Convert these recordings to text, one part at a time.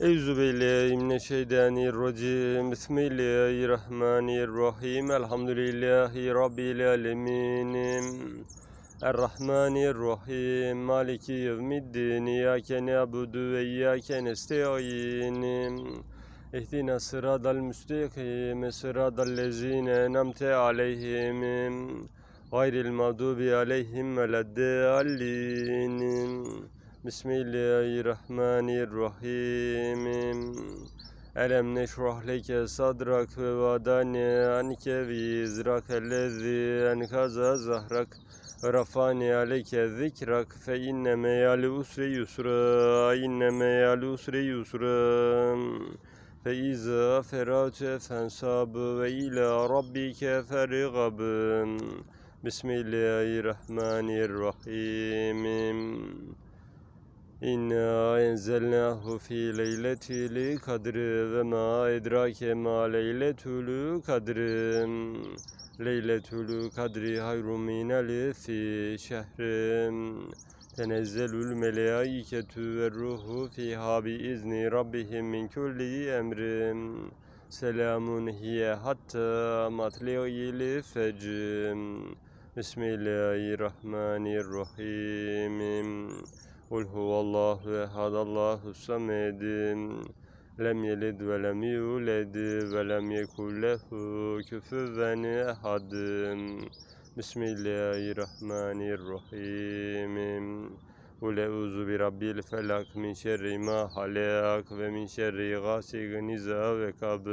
Euzu billahi mineşşeytanirracim. Bismillahirrahmanirrahim. Elhamdülillahi rabbil alamin. Errahmanirrahim. Maliki yevmiddin. İyyake na'budu ve iyyake nestaîn. İhdina sıratal müstakim. Sıratal lezîne en'amte aleyhim. Gayril mağdubi aleyhim veleddallin. Bismillahirrahmanirrahim. Elem neşrah leke sadrak ve vadane anke vizrak ellezi enkaza zahrak. Rafani aleyke zikrak fe inne meyali usri yusra inne meyali usri yusra. Fe iza ferate fensab ve ila rabbike fergab Bismillahirrahmanirrahim İnna enzelnahu fi leyletil kadri ve ma edrake ma leyletul kadri. Leyletul kadri hayrun min alfi şehrin Tenezzelül melaiketu ve ruhu fiha bi izni rabbihim min kulli emrin Selamun hiye hatta matli'il fecr. Bismillahirrahmanirrahim Kul huvallahu ehad Allahu samed lem yelid ve lem yulad ve lem yekul lehu kufuven ehad Bismillahirrahmanirrahim. Kul euzu bi rabbil felak min şerri ma halak ve min şerri gasikin iza vekab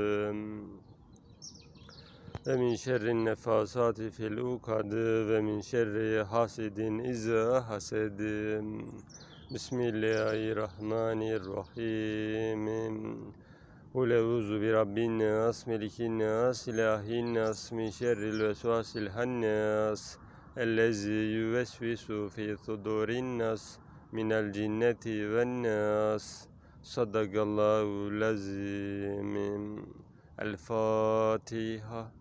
ve min şerrin nefasati fil ukad ve min şerri hasidin iza hased Bismillahirrahmanirrahim. Kul euzu bi rabbin nas melikin nas ilahin nas min şerril vesvasil hannas ellezi yuvesvisu fi sudurin nas minel cinneti ven nas. Sadakallahu lazim El Fatiha